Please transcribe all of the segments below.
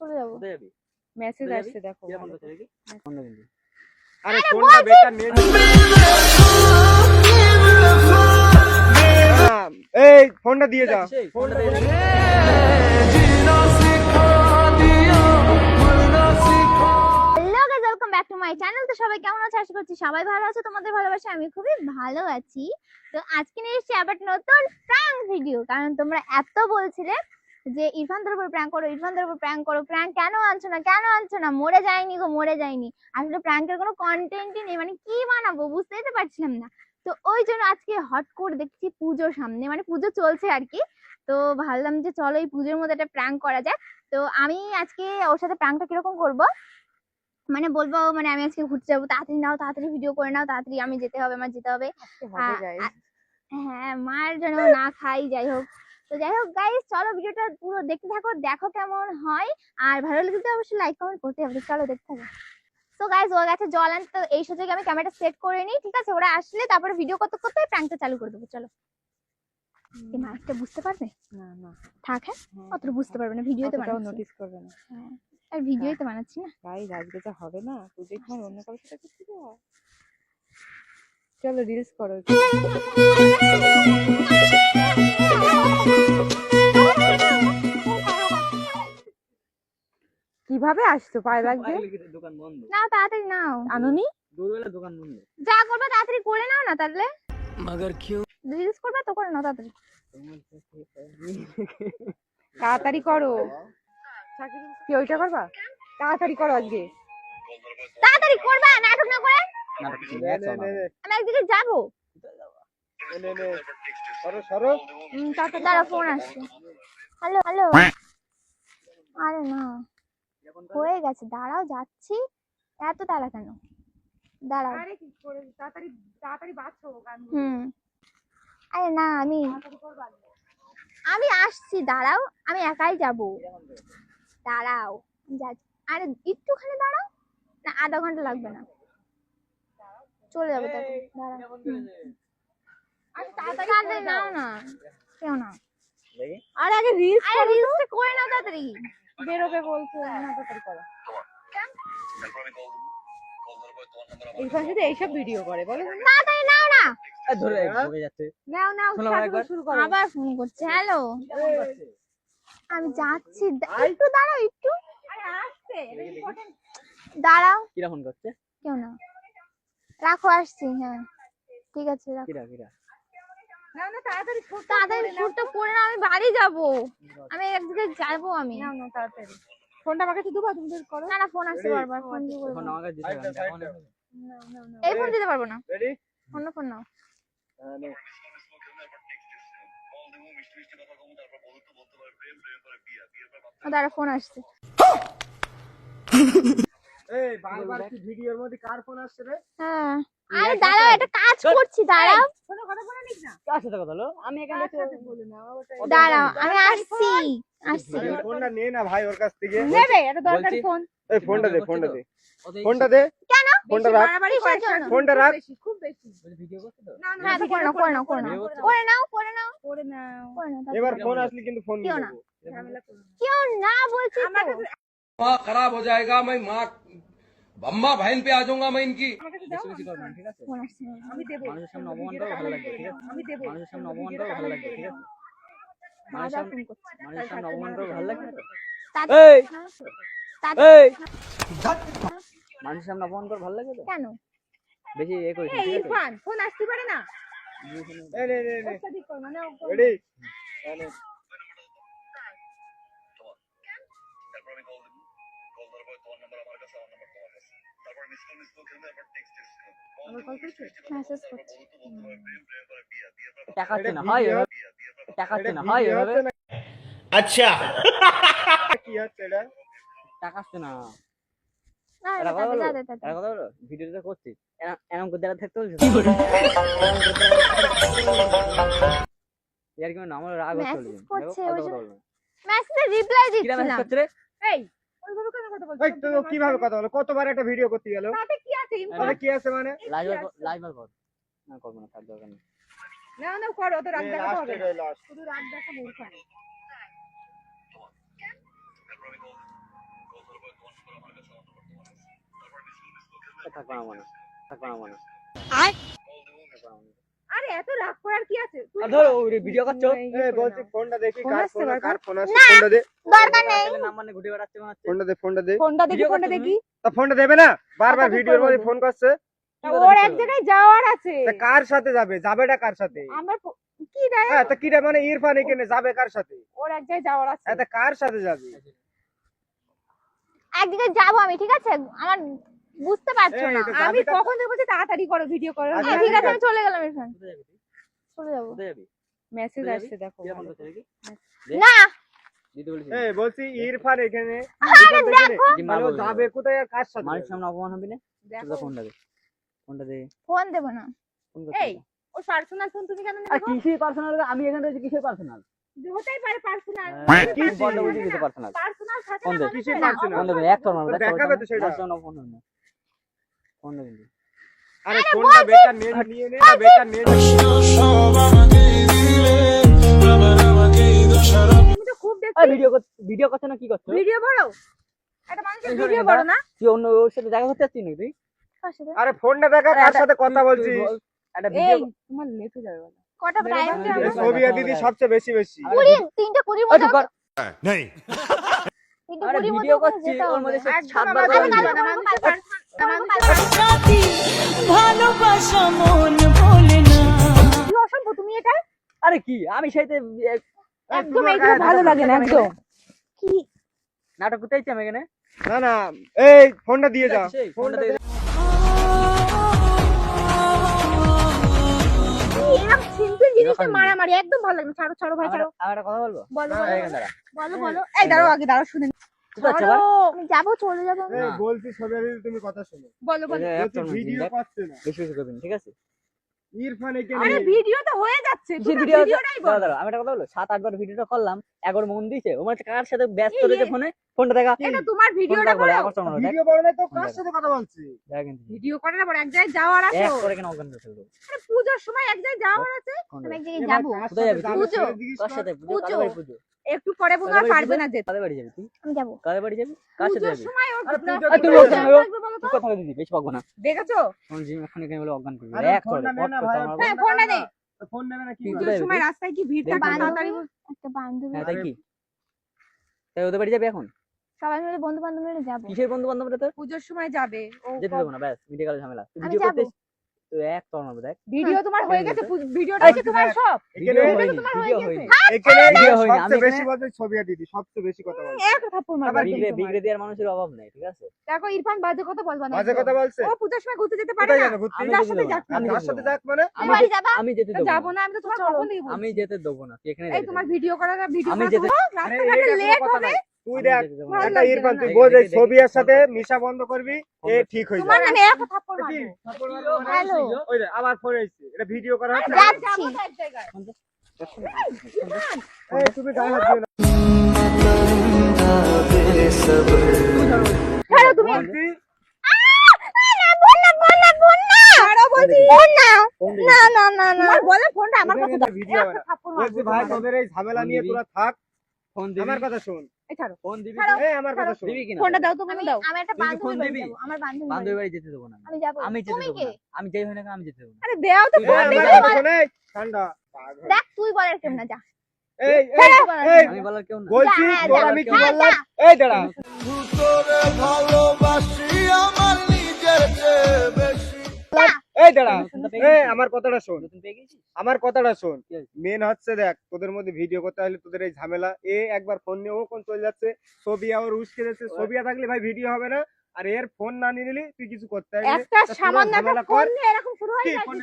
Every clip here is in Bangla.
চলে যাব। মেসেজ আসছে দেখো। আরে ফোনটা এই ফোনটা দিয়ে ফোনটা ব্যাক টু মাই চ্যানেল তো সবাই কেমন আছে? আশা করছি সবাই ভালো আছে। তোমাদের ভালোবাসা আমি খুবই ভালো আছি। তো আজকে নিয়ে এসেছি আবার নতুন প্র্যাঙ্ক ভিডিও কারণ তোমরা এত বলছিলে যে ইরফানদের উপর প্র্যাঙ্ক করো ইরফানদের উপর প্র্যাঙ্ক করো প্র্যাঙ্ক কেন আনছো না কেন আনছো না? মরে যায়নি গো মরে যায়নি। আসলে প্র্যাঙ্কের কোনো কন্টেন্টই নেই মানে কি বানাবো বুঝতেই তো পারছিলাম না। তো ওই জন্য আজকে হট করে দেখছি পুজোর সামনে মানে পুজো চলছে আর কি। তো ভাবলাম যে চলো এই পুজোর মধ্যে একটা প্র্যাঙ্ক করা যায় তো আমি আজকে ওর সাথে প্র্যাঙ্কটা কীরকম করব? মানে বলব মানে আমি আজকে ঘুরতে যাব তাড়াতাড়ি নাও তাড়াতাড়ি ভিডিও করে নাও তাড়াতাড়ি আমি যেতে হবে আমার যেতে হবে। হ্যাঁ মার যেন না খাই যাই হোক। তো যাই হোক গাইস চলো ভিডিওটা পুরো দেখতে থাকো দেখো কেমন হয়। আর ভালো লাগলে তো অবশ্যই লাইক কমেন্ট করতে হবে। চলো দেখতে থাকো। তো গাইস ও গেছে জল আনতে তো এই সুযোগে আমি ক্যামেরাটা সেট করে নিই ঠিক আছে? ওরা আসলে তারপরে ভিডিও করতে করতে প্র্যাঙ্কটা চালু করে দেবো। চলো। এই মাইকটা বুঝতে পারবে? না না। থাক হ্যাঁ? হ্যাঁ, অতটা বুঝতে পারবে না ভিডিওতে বানাচ্ছি। নোটিস করবে না। হ্যাঁ আর ভিডিওতে বানাচ্ছি না। গাইজ আজকে তো হবে না পুজোয় তোমার অন্য কারোর সাথে করতে চলো রিলস করো। কীভাবে আসছো? পায়ে লাগবে? দোকান বন্ধ। নাও তাড়াতাড়ি নাও। আনুনি? দুপুরবেলা দোকান বন্ধ। যা করবে তাড়াতাড়ি করে নাও না তাহলে। মগর কিউ রিলস করবে তো করে নাও তাড়াতাড়ি। তাড়াতাড়ি করো। কি ওইটা করবা? তাড়াতাড়ি করো আজকে। তাড়াতাড়ি করবে নাটক না করে? না নে, নে, নে, নে, আমি একদিকে যাব। নে, নে, নে। সরো সরো। তাড়াতাড়ি ফোন আসছে। Hello hello. আরে না। হয়ে গেছে দাঁড়াও যাচ্ছি। এত তাড়া কেন? দাঁড়াও। আরে কি করে তাড়াতাড়ি তাড়াতাড়ি বাঁচো গান হুম। আরে না আমি আমি আসছি দাঁড়াও আমি একাই যাব। দাঁড়াও যাচ্ছি। আরে একটুখানি দাঁড়াও না আধা ঘণ্টা লাগবে না। চলে যাবে তাড়াতাড়ি দাঁড়াও। হুম। আরে তাড়াতাড়ি নাও না কেউ না। আরে আগে রিলস করে নাও তাড়াতাড়ি। বেরোবে বলছো না তাড়াতাড়ি করো। ইরফান শুধু এইসব ভিডিও করে বলো তাড়াতাড়ি নাও না। ধরে ঢুকে যাচ্ছে। নাও। শুরু করো। আবার ফোন করছে হ্যালো আমি যাচ্ছি একটু দাঁড়াও একটু। দাঁড়াও। কিরা ফোন করছে? কেউ না। রাখো আসছি হ্যাঁ। ঠিক আছে রাখো। কিরা কিরা? না না তাড়াতাড়ি তাড়াতাড়ি শুটটা করে নাও আমি বাড়ি যাব। আমি একদিকে যাব আমি। তাড়াতাড়ি। ফোনটা আমাকে একটু দুবা তুমি বের করো। না না ফোন আসছে বারবার ফোন দিয়ে ফোন আমার কাছে দিতে হবে না, এই ফোন দিতে পারব না। রেডি অন্য ফোন নাও। ও, দাঁড়া ফোন আসছে। এই বারবার কি ভিডিওর মধ্যে কার ফোন আসছে রে? হ্যাঁ। আরে দাঁড়াও একটা কাজ করছি দাঁড়াও শোনো কথা বলে নিস না কার সাথে কথা হলো আমি এখানে কার সাথে বলে না ওটা দাঁড়াও আমি আসছি আসছি আরে ফোনটা নে না ভাই ওর কাছ থেকে নেবে এটা দরকারি বলছি- ফোন এই ফোনটা দে ফোনটা দে ওদের ফোনটা দে কেন ফোনটা বেশি রাখ বাড়াবাড়ি কিসের করার জন্য? সাথে ফোনটা খুব রাখ। বেশি, খুব বেশি বলছে ভিডিও করছে তো না না হ্যাঁ তো করে নাও করে নাও করে নাও ভিডিও করছে? করে নাও করে নাও করে নাও করে নাও এবার তাড়াতাড়ি। ফোন আসলে কিন্তু ফোন দিয়ে কেউ না। দেবো ঝামেলা করো না। কেউ না বলছি আমার তো। কাছে माँ खराब हो जाएगा मैं माँ বাম্মা ভাইন পে আজঙ্গা আমি ইনকি বেশি বেশি করবেন ঠিক আছে আমি দেব মানুষের সামনে অপমান করা ভালো লাগবে ঠিক আছে আমি দেব মানুষের সামনে অপমান করা ভালো লাগবে ঠিক আছে মানুষের সামনে মানুষের সামনে অপমান করা ভালো লাগবে এই এই মানুষের সামনে অপমান করা ভালো লাগে তো কেন বেশি এ করিস এই ইরফান ফোন আসতে পারে না এই রে রে রে রেডি তারপর আমি কল দেব কল দেওয়ার পর তোমার নাম্বার আমার কাছে আমার নাম্বার মেসেজ করছে? টাকাচ্ছে না হয় এভাবে। না হয় এভাবে। কি হচ্ছে এটা? না। ভিডিওটা এরম- এরম করে দাঁড়া থাকতে বলছো। ইয়ার কি মানে আমার রাগ হচ্ছে করছে। মেসেজে রিপ্লাই দিচ্ছিলাম। এই ওইভাবে কেন কথা বলছো? কীভাবে কথা বলো? কতবার একটা ভিডিও করতে গেল? তাতে কি আছে? তাতে কি আছে মানে? লাইভ লাইভ কর না করব না কাজ দরকার নেই। না না করো তো রাগ দেখাতে হবে। শুধু রাগ দেখা মূর্খ থাকবা আমার থাকবা আমার আয়। আরে এত রাগ করার কি আছে? ধরো ভিডিও করছ এই এ বলছি ফোনটা দেখি কার ফোন কার ফোন আসছে ফোনটা দে। দরকার নেই। নাম মানে ঘুরে বেড়াচ্ছে মনে হচ্ছে। ফোনটা দে ফোনটা দে। ফোনটা দেখি ফোনটা দেখি। তা ফোনটা দেবে না? বারবার ভিডিওর মধ্যে ফোন করছে। ওর এক জায়গায় যাওয়ার আছে। তা কার সাথে যাবে? যাবেটা কার সাথে? আমার কি রে? হ্যাঁ তা কিটা মানে ইরফান এখানে যাবে কার সাথে? ওর এক জায়গায় যাওয়ার আছে। এত কার সাথে যাবে? একদিকে যাব আমি ঠিক আছে? আমার বুঝতে পারছ না। আমি কখন থেকে বলছি তাড়াতাড়ি করো ভিডিও করো? আচ্ছা, হ্যাঁ, ঠিক আছে আমি চলে গেলাম যাবি চলে যাব। মেসেজ আসছে দেখো না! দিতে এই বলছি ইরফান এখানে। আরে ইরফান এখানে। দেখো! কি মা ও বলবে? যাবে কোথায় আর কার সাথে? মানুষের সামনে অপমান হবি না? ফোনটা দে। ফোনটা দে। ফোন দেবো না। এই ও পার্সোনাল ফোন তুমি কেন আর নেবে কিসের পার্সোনাল আমি এখানে রয়েছি কিসের পার্সোনাল হতেই পারে পার্সোনাল দিতে পার্সোনাল এক তো সেটা। ফোন হবে না। আরে নিয়ে নে না নে। তুমি তো খুব ভিডিও ভিডিও করছ না কি করছ? ভিডিও বড়? মানুষের ভিডিও। বড় না? তুই অন্য ওর সাথে দেখা করতে যাচ্ছিস নাকি তুই? আরে ফোনটা দেখা কার সাথে কথা তুই- বলছি তুই বল, একটা ভিডিও তোমার যাবে কটা ছবি দিদি সবচেয়ে বেশি বেশি। কুড়ি তিনটে কুড়ির ওই মধ্যে ভিডিও করছি ওর মধ্যে সাতবার আমার করে কাছে ভিডিও। যাবে না, মানুষের করব মানুষের কালকে। ভালোবাসা মন বলে না। কি অসম্ভব তুমি এটা? আরে কি? আমি সেইতে একদম এইগুলো ভালো লাগে না একদম। কি? নাটক করতে চাইছি আমি এখানে? না না এই ফোনটা দিয়ে যাও। ফোনটা দিয়ে এরকম মারামারি? একদম ভালো লাগে ছাড়ো ছাড়ো ভাই ছাড়ো। আমার কথা বলব? বলো বলো বলো। বলো এই দাঁড়াও আগে দাঁড়াও শুনে যাব চলে যাব। বলছি তুমি কথা শোনো। বলো ভিডিও। না। বেশি বেশি ঠিক আছে? ইরফান আরে ভিডিও তো হয়ে যাচ্ছে ভিডিও ভিডিওটাই বলো। আমি একটা কথা বলব সাত আটবার ভিডিওটা করলাম একবার মন দিয়েছে ও মানে কার সাথে ব্যস্ত রয়েছে ফোনে? ফোনটা দেখা। এটা তোমার ভিডিওটা বলে করো। একবার না, দেখ। ভিডিও বড় নাই তো কার সাথে কথা বলছি? ভিডিও করে না পরে এক জায়গায় যাওয়ার আছে এক করে কেন অজ্ঞান ফেলব? আরে পূজোর সময় এক জায়গায় যাওয়ার আছে। ফোনটা আমি দে। এক জায়গায় যাব। কোথায় যাবি? তুই? কার সাথে পুজো। একটু পরে বোধ বাড়ি পারবে না যেতে। কাদের বাড়ি যাবি তুই? আমি যাব। কাদের বাড়ি যাবি? কার সাথে যাবি? সময় ওর আরে রাস্তায় তুমি না? তুই কথা দিবি বেশি পাবো না। দেখেছ? কোন জিম এখন এখানে বলে অজ্ঞান করবি। এক করে নে না ভাই হ্যাঁ, ফোনটা দে। ফোন নেবে না কি তুই সময় রাস্তায় কি ভিড় থাকে তাড়াতাড়ি? একটা বান্ধবী হ্যাঁ তাই কি? তাই ওদের বাড়ি যাবি এখন? সবাই মিলে বন্ধু বান্ধব মিলে যাব। কিসের বন্ধু বান্ধব রে তোর? পুজোর সময় যাবে। ও যেতে দেবো না ব্যাস মিটে গেল ঝামেলা। তুই ভিডিও। করতে তুই এক তোর দেখ। ভিডিও তোমার হয়ে গেছে ভিডিওটা হচ্ছে তোমার সব। এখানে ভিডিও তোমার হয়ে হয়নি এখানে ভিডিও হয়নি, আমি সবচেয়ে বেশি ছবি আর দিদি সবচেয়ে বেশি কথা বলছে। এক থাপ্পড় মারবে আবার বিগড়ে বিগড়ে দেওয়ার মানুষের অভাব নেই ঠিক আছে? দেখো ইরফান বাজে কথা বলবা না। একদম। কথা বলছে? ও পুজোর সময় ঘুরতে যেতে পারে না। যেতে সাথে দেবো যাক। আমি তার সাথে যাক মানে? আমি আমি যেতে দেবো যাব না আমি তো তোমার কখন দেবো আমি যেতে দেবো না তুই এখানে এই তোমার ভিডিও করার ভিডিও আমি যেতে- রাস্তাঘাটে লেট কথা হবে। তুই দেখ একটা ইরফান তুই এই বোঝ এই দেখে- ছবির সাথে মিশা বন্ধ করবি এ ঠিক হয়ে যাবে। এক থাপ্পড় ওই আবার ফোন এটা ভিডিও করা হচ্ছে। যাচ্ছি। যাব তো এক জায়গায়। এই তুমি গায়ে হাত দিও না। ছাড়ো তুমি। না না না না বলে ফোনটা আমার কাছে ভিডিও ভাই তোদের এই ঝামেলা নিয়ে? তোরা থাক। আমার কথা শোন। ছাড়ো ফোন দিবি এই আমার কথা শোন। দিবি কিনা? ফোনটা দাও তো আমি দাও। আমি একটা বান্ধবী দিবি? আমার বান্ধবী বান্ধবী বাড়ি। যেতে দেবো না। আমি। আমি আমি যেতে তুমি না। আমি যাই হয় না আমি যেতে দেবো না। আরে দেও তো ফোন এই, আমার ঠান্ডা দেখ তুই বলার কেউ না যা। এই এই। আমি বলার কেউ না। বলছি তোর আমি কি বললাম? এই দাঁড়া। এই দাঁড়া নতুনটা এই আমার কথাটা শোন। নতুন পেয়ে গেছিস? আমার কথাটা শোন। মেন হচ্ছে দেখ তোদের মধ্যে ভিডিও করতে হলে তোদের এই ঝামেলা। এ একবার ফোন নিয়ে ও কোন চলে যাচ্ছে ছবি আবার উস্কে যাচ্ছে। ছবি থাকলে ভাই ভিডিও হবে না। আর এর ফোন না নিয়ে নিলি তুই কিছু করতে পারবি একটা সামান্য একটা ঝামেলা ফোন নিয়ে এরকম শুরু হয়ে থেকে।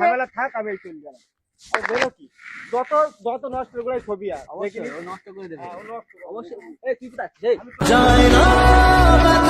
ঝামেলা? থাক আমি চলে গেলাম। আর বেরো কি যত যত নষ্ট করে ছবি আর নষ্ট করে দেবে। অবশ্যই। এই তুই কোথায়? না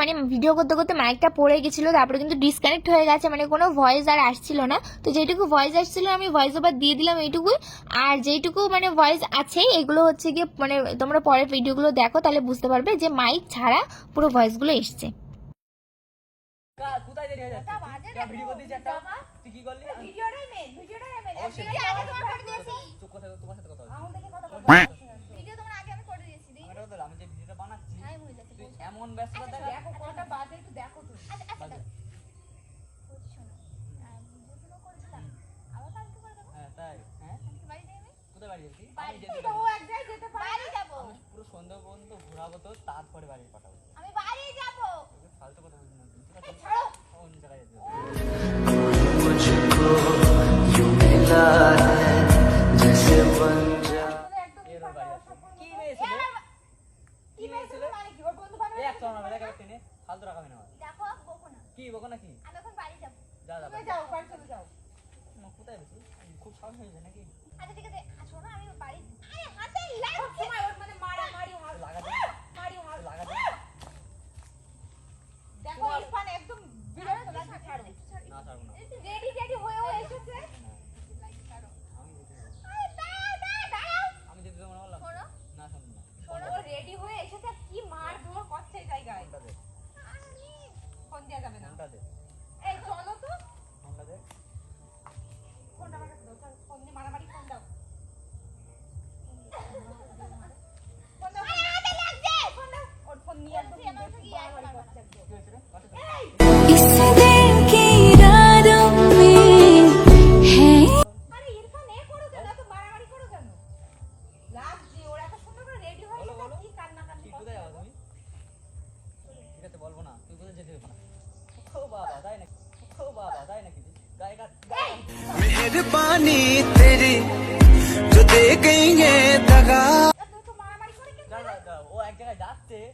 মানে ভিডিও করতে করতে মাইকটা পড়ে গেছিল তারপরে কিন্তু ডিসকানেক্ট হয়ে গেছে মানে কোনো ভয়েস আর আসছিল না। তো যেটুকু ভয়েস আসছিল আমি ভয়েস ওভার দিয়ে দিলাম এইটুকুই। আর যেইটুকু মানে ভয়েস আছে এগুলো হচ্ছে গিয়ে মানে তোমরা পরের ভিডিওগুলো দেখো তাহলে বুঝতে পারবে যে মাইক ছাড়া পুরো ভয়েসগুলো এসছে। ভিডিওটাই মেন ভিডিওটাই মেন আগে তোমার করে দিয়েছি চুপ তোমার সাথে কথা এমন ব্যস্ততা দেখো। কটা বাজে একটু দেখো তুমি। আচ্ছা, আচ্ছা, হ্যাঁ, হ্যাঁ? পুরো ঘোরাবো তো তারপরে বাড়ি পাঠাবো।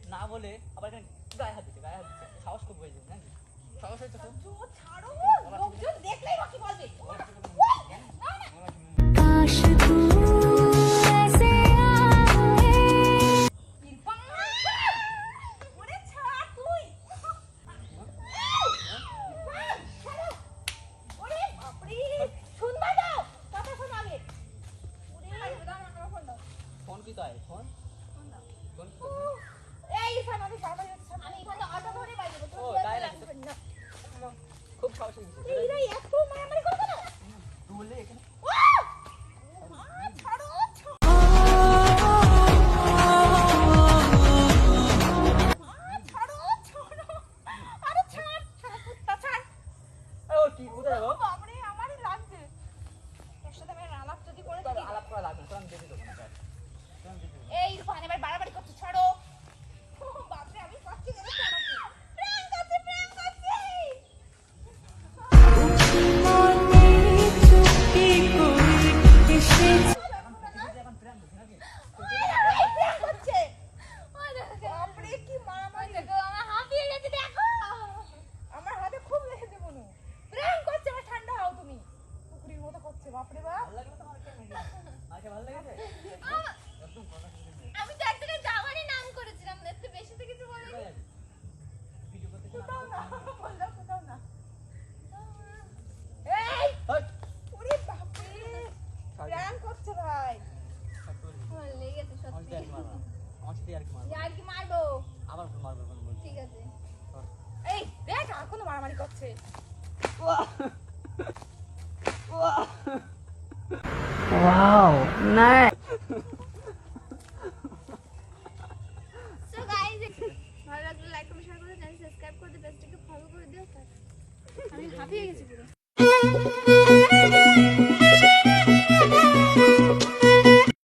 না বলে আবার এখানে গায়ে হাত দিচ্ছে গায়ে হাত দিচ্ছে সাহস খুব হয়ে যাবে নাকি সাহস হয়েছে ছাড়ো লোকজন দেখলেই বাকি বলবে আর কি মারবো? আবার মারবো ঠিক আছে। এই দেখ আর কোনো মারামারি করছে। Wow, nice. so guys, ভালো লাগলে লাইক কমেন্ট শেয়ার করে চ্যানেল সাবস্ক্রাইব করে দিও পেজটাকে ফলো করে দিও আমি হাঁপিয়ে গেছি পুরো।